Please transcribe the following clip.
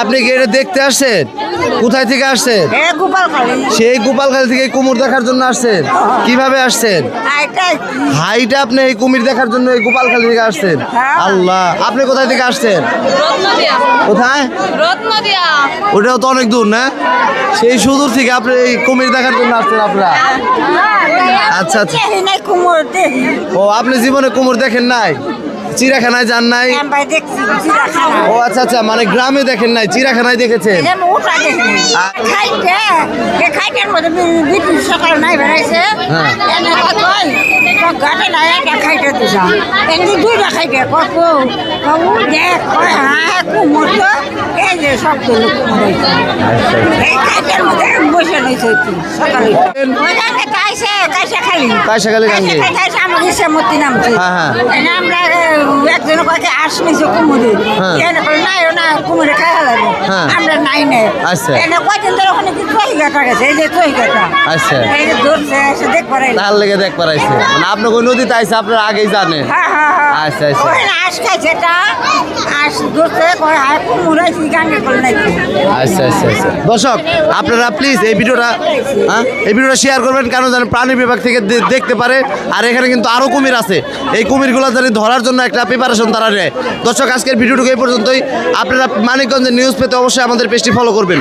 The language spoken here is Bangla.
আপনি কি এটা দেখতে আসছেন? কোথায় থেকে আসছেন? সেই গোপালখালী থেকে এই কুমির দেখার জন্য আসছেন। কীভাবে আসছেন? হাইটা আপনি এই কুমির দেখার জন্য এই গোপালখালী থেকে আসছেন? হ্যাঁ। আল্লাহ আপনি কোথায় থেকে আসছেন? কোথায়? ওটাও তো অনেক দূর না? সেই সুদূর থেকে আপনি এই কুমির দেখার জন্য আসছেন আপনারা? আচ্ছা, আচ্ছা। দেখি ও আপনি জীবনে কুমির দেখেন নাই? চিড়াখানায় যান নাই? চিড়াখানা ও আচ্ছা আচ্ছা মানে গ্রামে দেখেন নাই চিড়াখানায় দেখেছেন? সকাল নাই বেড়াইছে হ্যাঁ। এনে কত গাটে নাই একটা খাইতে দিছা এমনি দুইটা খাইতে কত বাবু দেখ কয় হ্যাঁ কুমোর তো এই যে সব দিল কুমোর এই খাইতের মধ্যে বসে রয়েছে একটু সকালে ওইখানে কাইছে কাইছে খালি কাইসা খালি গাঙ্গে। হ্যাঁ, হ্যাঁ। হ্যাঁ। আচ্ছা। আচ্ছা। তার লেগে দেখ পারাইছে মানে নদীতে আইসে আপনার আগেই হ্যাঁ আচ্ছা, আচ্ছা। খাইছে নাই। আচ্ছা আচ্ছা আচ্ছা। দর্শক আপনারা প্লিজ এই ভিডিওটা হ্যাঁ এই ভিডিওটা শেয়ার করবেন কেন জানেন প্রাণী বিভাগ থেকে দেখতে পারে। আর এখানে কিন্তু আরও কুমির আছে। এই কুমিরগুলো জানি ধরার জন্য একটা প্রিপারেশন তারা নেয়। দর্শক আজকের ভিডিওটুকু এই পর্যন্তই। আপনারা মানিকগঞ্জের নিউজ পেতে অবশ্যই আমাদের পেজটি ফলো করবেন।